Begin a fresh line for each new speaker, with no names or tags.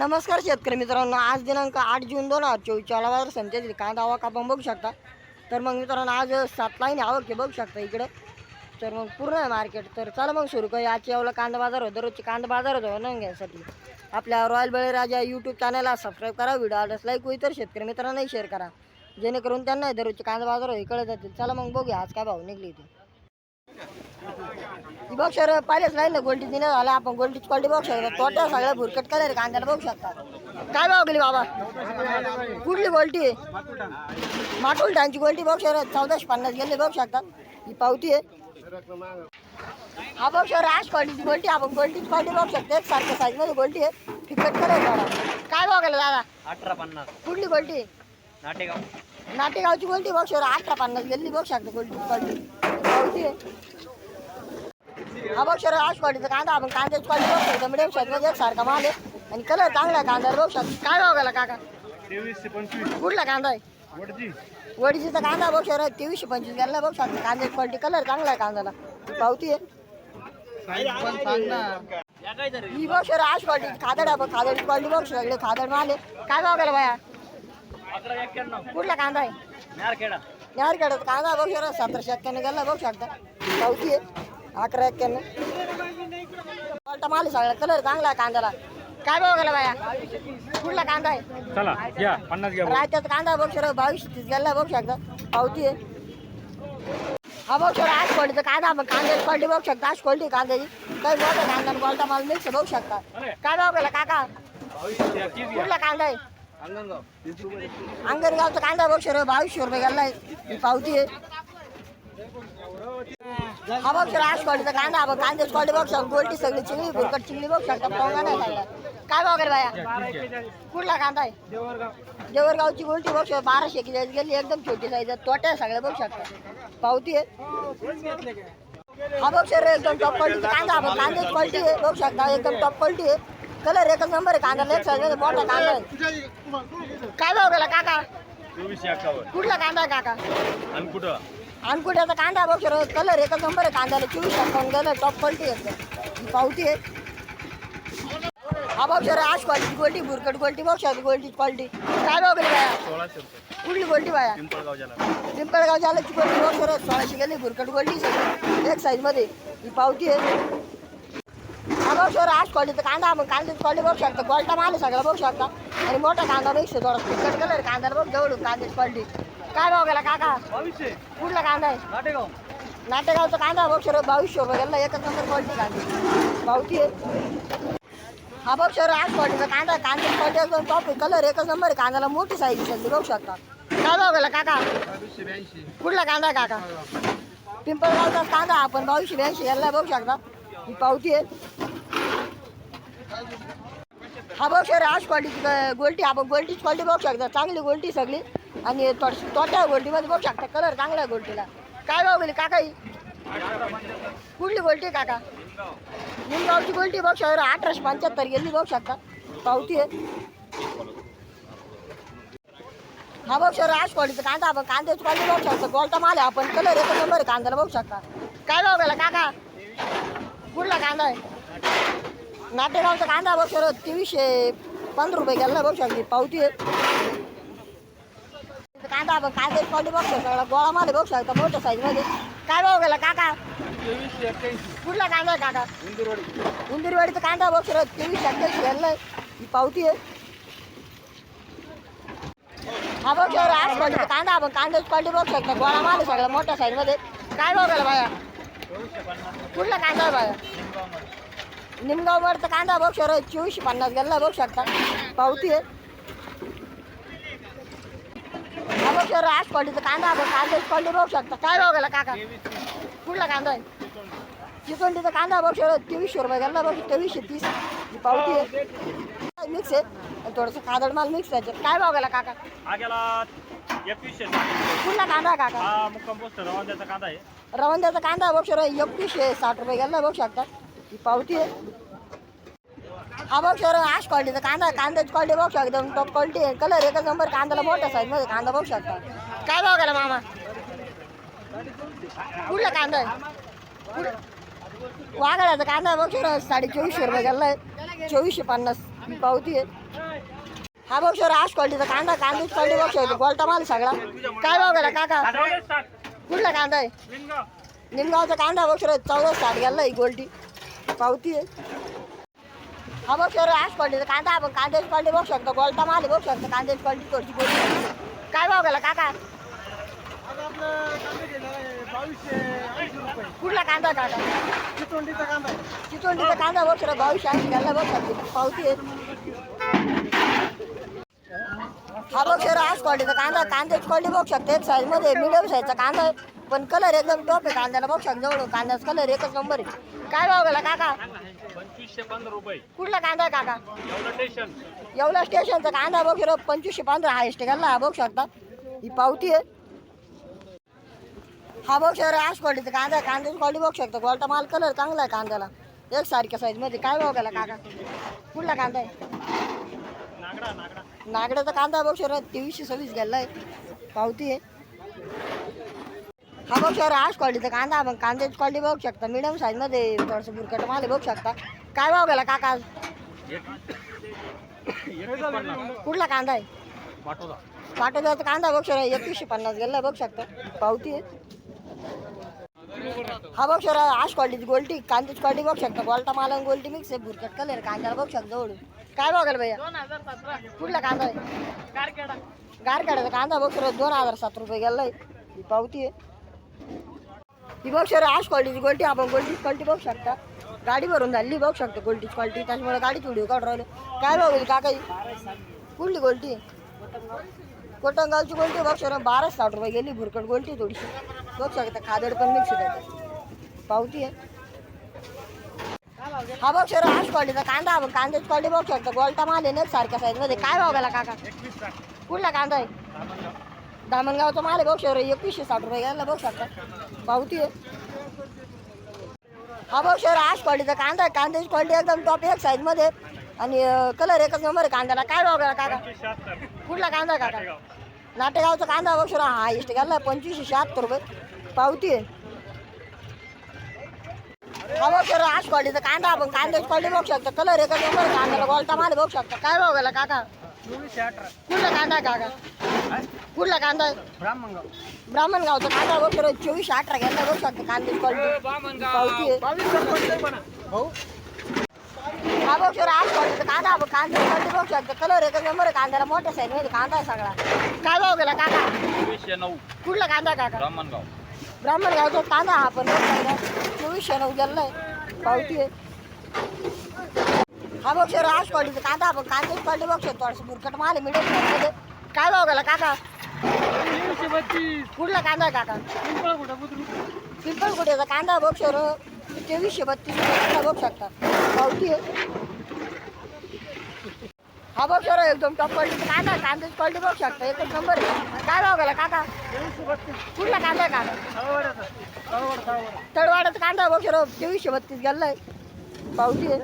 नमस्कार शेतकरी मित्रांनो आज दिनांक आठ जून दोन हजार चोवीसच्या बाजार समितीतील कांदा आवक आपण बघू शकता? तर मग मित्रांनो आज सात लाईन आवक बघू शकता इकडे. तर मग पूर्ण आहे मार्केट. तर चला मग सुरू करूया. आजची एवढा कांदा बाजार होतो दररोजची कांदा बाजार होतो ना घेण्यासाठी. आपल्या रॉयल बळीराजा यूट्यूब चॅनलला सबस्क्राईब करा व्हिडिओ आवडल्यास लाईक होईल तर शेतकरी मित्रांनाही शेअर करा. जेणेकरून त्यांना दररोजचे कांदा बाजार होते इकडे जातील. चला मग बघूया आज काय भाव निघली ते. ही बघ सर पहिलेच नाही ना गोल्टी दिनं झाला आपण गोल्टीची क्वालिटी बघू शकता तोट्या सगळ्या भुरकट कलर कांद्याला बघू शकता. काय भाव गेली बाबा? कुठली गोल्टी आहे माटोल डांची गोल्टी बघ सर चौदाशे पन्नास गेले बघू शकता. ही पावती आहे. हा बघ सर राज क्वालिटीची गोल्टी आपण गोल्टीची क्वालिटी बघू शकता एक सारख्या साईजमध्ये गोल्टी आहे. फिकट दादा काय गेला दादा
अठरा पन्नास.
कुठली गोल्टी
नाटेगाव.
नाटेगावची गोल्टी बघ सर अठरा पन्नास गेली बघू शकता. गोल्टी क्वालिटी पावती आहे. आज क्वालिटीचा कांदा आपण कांद्याची क्वालिटी बघ शकतो मिडियम साईजमध्ये माल आहे. आणि कलर चांगला आहे कांद्याला बघू शकतो काय भाव गेला काका?
तेवीसशे पंचवीस.
कुठला कांदा आहे?
वडजी.
कांदा बघ सर तेवीसशे पंचवीस गेला बघ शकतो कांद्याची क्वालिटी कलर चांगला आहे कांद्याला. पावती आहे. ही बघ सर आज क्वालिटी खादड आहे बघ क्वालिटी बघ सगळे खादड माल आहे. काय भाव गेला बाया? कुठला कांदा आहे?
नारखेडा.
खेळत कांदा बघ सर सतराशे एक्क्याण्णव गेला बघ शकता पावती आहे. अकरा एक्क्याण्णव. माल सगळा कलर चांगला आहे कांद्याला. काय भाव गेला बाया? कुठला कांदा आहे?
चला घ्या पन्नास घ्या
रायत्याचा कांदा बघ बावीस तीस गेला बघ शकता पावती आहे. हा बघ सर आज क्वालिटीचा कांदा आपण कांद्याची क्वालिटी बघू शकता आज क्वालिटी कांद्याची. काही मोठा कांदा बोलटा माल मिक्स बघू शकता. काय भाव गेला काका? कुठला कांदा आहे? अंगणगावचा कांदा बघ सर बावीसशे रुपये गेला आहे पावती आहे. हा बघ सर आज क्वालिटीचा कांदा आपण कांद्याची क्वालिटी बघ शकता गोल्टी सगळी चिंगली भुरकट चिंगली बघ शकता पोंगा नाही लागला काय भाव गेला बाया? कुठला कांदा आहे? देवरगावची गोल्टी बघ शकता बाराशे किलो गेली एकदम छोटी साईज तोट्या सगळ्या बघू शकता पावती आहे. हा बघ सर एकदम टॉप क्वालिटीचा कांदा आपण कांद्याची क्वालिटी आहे बघू शकता एकदम टॉप क्वालिटी आहे. कलर एकच नंबर आहे कांदा एक साईज मोठा कांदा आहे. काय भाव गेला काका? कुठला कांदा आहे काका?
आणि कुठं?
अनकुट्याचा कांदा बघ कलर एकच नंबर आहे कांद्याला. चोवीस पण गेलं टॉप क्वालिटी आहे. पावती आहे. हा बघ सर आज क्वालिटी गोल्टी भुरकट गोल्टी बघ सर गोल्टी क्वालिटी काय बघ बाया? कुठली गोल्टी बाया?
पिंपळगाव झालं
ती झाल्याची गोल्टी बघ सर सोळाशे गेली भुरकट गोल्टी एक साईजमध्ये ही पावती आहे. हा बघ सर आज क्वालिटीचा कांदा मग कांद्याची क्वालिटी बघू शकता. गोल्टा माल सगळा बघू शकता. आणि मोठा कांदा बघ थोडा फिकट कलर कांद्याला बघ जवळून कांद्याची क्वालिटी काय भाव गेला काका?
बावीसशे.
कुठला कांदा आहे?
नाटेगाव.
नाटेगावचा कांदा बघ सर बावीसशे रुपये गेला एकच नंबर क्वालिटी कांदी पावती आहे. हा बघ सर आज क्वालिटीचा कांदा कांदा क्वालिटी एकदम टॉप कलर एकच नंबर आहे. कांद्याला मोठी साईज सगळी बघू शकता. काय भाव गेला काका? कुठला कांदा आहे काका? पिंपळगावचा कांदा आपण बावीसशे ब्याऐंशी याला बघू शकता. ही पावती आहे. हा बघ सर आज क्वालिटीची गोल्टी आपण गोल्टीची क्वालिटी बघू शकता. चांगली गोल्टी सगळी. आणि थोडीशी तोट्या गोल्टीमध्ये म्हणजे बघू शकता कलर चांगला आहे गोल्टीला काय भाव गेली? काका ही कुठली गोल्टी काका? निमगावची गोल्टी बघ सर अठराशे पंच्याहत्तर गेली बघू शकता. पावती आहे. हा बघ सर आज क्वालिटीचा कांदा बघ कांद्याची क्वालिटी बघू शकता. गोल्टा माल आहे आपण कलर येतो नंबर आहे कांद्याला बघू शकता. काय भाव गेला काका? कुठला कांदा आहे? नाटेगावचा कांदा बघ सर तेवीसशे पंधरा रुपये गेला बघू शकते. पावती आहे. कांदा आपण कांद्याची क्वालिटी बघू सगळा गोळा माल बघू शकता मोठ्या साईजमध्ये काय भाव गेला काका? कुठला कांदा आहे काका?
इंदुरवाडी
उंदीरवाडीचा कांदा बघ सर तेवीस अठ्ठावीस गेलाय ही पावती आहे. हा बघ सर आज क्वालिटीचा कांदा आपण कांद्याची क्वालिटी बघू शकता गोळा माल सगळा मोठ्या साईजमध्ये काय भाव गेला बाया? कुठला कांदा आहे बाया? निमगाववरचा कांदा बघ सर चोवीसशे पन्नास गेला बघू शकता. पावती आहे. सर आज क्वालिटीचा कांदा आपण कांद्याची क्वालिटी बघू शकता. काय भाव गेला काका? कुठला कांदा आहे? चिकंडीचा कांदा बघ सर तेवीसशे रुपये गेला बघ तेवीसशे तीस. ही पावती आहे. मिक्स आहे. थोडंसं खादड माल मिक्स आहे काय भाव गेला काका कुठला कांदा काका?
हा रवांद्याचा कांदा आहे.
रवंद्याचा कांदा बघ सर एकवीसशे साठ रुपये गेला बघू शकता. ही पावती आहे. हा बघ आश क्वालिटीचा कांदा. कांद्याची क्वालिटी बघू शकता. एकदम टॉप क्वालिटी आहे. कलर एकच नंबर कांद्याला मोठ्या साईजमध्ये कांदा बघू शकता. काय भाव गेला मामा? कुठला कांदा आहे? वाघाळ्याचा कांदा बघ सर साडे चोवीसशे रुपये गेला आहे. चोवीसशे पन्नास पावती आहे. हा बघ सर आज क्वालिटीचा कांदा कांद्याची क्वालिटी बघ शकतो. गोलटा माल सगळा. काय भाव गेला काका? कुठला कांदा आहे? निमगावचा कांदा बघ सर चौदा साठ गेला ही गोल्टी पावती आहे. हा सर आज क्वालिटीचा कांदा आपण कांद्याची क्वालिटी बघ शकतो गोलटा माल बघ शकतो कांद्याची क्वालिटी थोडीशी गोल्टी काय भाव गेला काका? कुठला कांदा काका
चितोंडीचा कांदा.
चितोंडीचा कांदा बघ सर बावीसशे ऐंशी गेला बघ शकतो पावती हा बघ सर आज क्वालिटीचा कांदा कांद्याची क्वालिटी बघ शकते एक साईजमध्ये मिडियम साईजचा कांदा। आहे पण कलर एकदम टॉप आहे कांद्याला बघ शकतो जवळ कांद्याचा कलर एकच नंबर आहे काय भाव गेला काका?
पंचवीसशे पंधरा रुपये.
कुठला कांदा आहे काका?
एवढं स्टेशन
येवला स्टेशनचा कांदा बघ सर पंचवीसशे पंधरा हा बघ शकता. ही पावती आहे. हा बघ सर आज क्वालिटीचा कांदा आहे. कांद्याची क्वालिटी बघ शकतो. गोल्टा माल कलर चांगला आहे कांद्याला. एक सारख्या साईजमध्ये. काय भाव गेला काका? कुठला कांदा आहे?
नागडा नागडा.
नागड्याचा कांदा बघ सर तेवीसशे सव्वीस गेला आहे. पावती आहे. हा बघ सर आज क्वालिटीचा कांदा आपण कांद्याची क्वालिटी बघू शकता. मिडियम साईजमध्ये थोडंसं बुरकट माल आहे, बघू शकता. काय भाव गेला काका कुठला कांदा आहे?
पाठवला
कांदा बघ शरा एकवीसशे पन्नास गेला बघ शकता. पावती हा बघ शरा आश क्वालिटी गोल्टी कांद्याची क्वालिटी बघ शकता. गोल्टा माल आणि गोल्टी मिक्स आहे भुरकट कलर कांद्याला बघ शकता जवळ काय बघाल भैया? कुठला कांदा आहे? गारखेड्याचा कांदा बघ शरा दोन हजार सात रुपये गेला ही पावती आहे. ही बघ शरा आश क्वालिटीची गोल्टी आपण गोल्टी क्वालिटी बघू शकता. गाडी भरून झाली बघू शकतो गोल्टीची क्वालिटी त्याच्यामुळे गाडी व्हिडिओ काढून राहिले. काय बघू काका? कुठली गोल्टी? कोटंगावची गोल्टी बघ शकतो. बारा साठ रुपये गेली भुरकट गोल्टी थोडीशी. बघू शकता खादड पण मिक्स आहे त्याच्यात पावती आहे. हा बघ सर आज क्वालिटीचा कांदा आपण कांद्याची क्वालिटी बघू शकता. गोल्टा माल आहे ना सारख्या साईजमध्ये. काय भाव काका? कुठला कांदा आहे?
दामणगाव.
दामणगावचा माल आहे बघ सर एकवीसशे साठ रुपये घ्यायला बघू शकता. पावती आहे. हा भाऊ सर आज क्वालिटीचा कांदा आहे. कांद्याची क्वालिटी एकदम टॉप एक साईजमध्ये आणि कलर एकच नंबर आहे कांद्याला. काय भाव गेला काका? कुठला कांदा आहे काका? नाटेगावचा कांदा भाऊ सर हा इष्ट घालला पंचवीसशे शहात्तर रुपये. पावती आहे. हा भाऊ सर आज क्वालिटीचा कांदा आपण कांद्याची क्वालिटी बघू शकता. कलर एकच नंबर कांद्याला गोलता माल बघू शकता. काय भाव गेला काका? कुठला कांदा आहे काका? कुठला कांदा आहे?
ब्राह्मणगाव.
ब्राह्मण गावचा कांदा बघ सर चोवीसशे अठरा घ्यायला बघू शकता कांद्याची क्वालिटी पावती आहे.
हो
बघ सर क्वालिटीचा कांदा आपण कांद्याची क्वालिटी बघू शकता कलर आहे कांद्याला मोठ्या मध्ये कांदा आहे सगळा. काय भाव गेला काका?
चोवीसशे नऊ.
कुठला कांदा आहे काका?
ब्राह्मणगाव.
ब्राह्मण गावचा कांदा हा पण बघ. चोवीसशे नऊ गेला आहे पावती आहे. हा बघ सर आज क्वालिटीचा कांदा आपण कांद्याची क्वालिटी बघ शकतो थोडंसं बुरकट माल साईजमध्ये काय भाव गेला काका? कुठला कांदा आहे काका? पिंपळ कुठेचा कांदा बघ सर तेवीसशे बत्तीस रुपये कांदा बघ शकता पावती आहे. हा बघ सर एकदम टॉप कांदा. आहे. कांद्याची क्वालिटी बघ शकता एकच नंबर आहे. काय भाव गेला काका? कुठला कांदा आहे काका? तळवाड्याचा कांदा बघ सर तेवीसशे बत्तीस गेला आहे. पावती आहे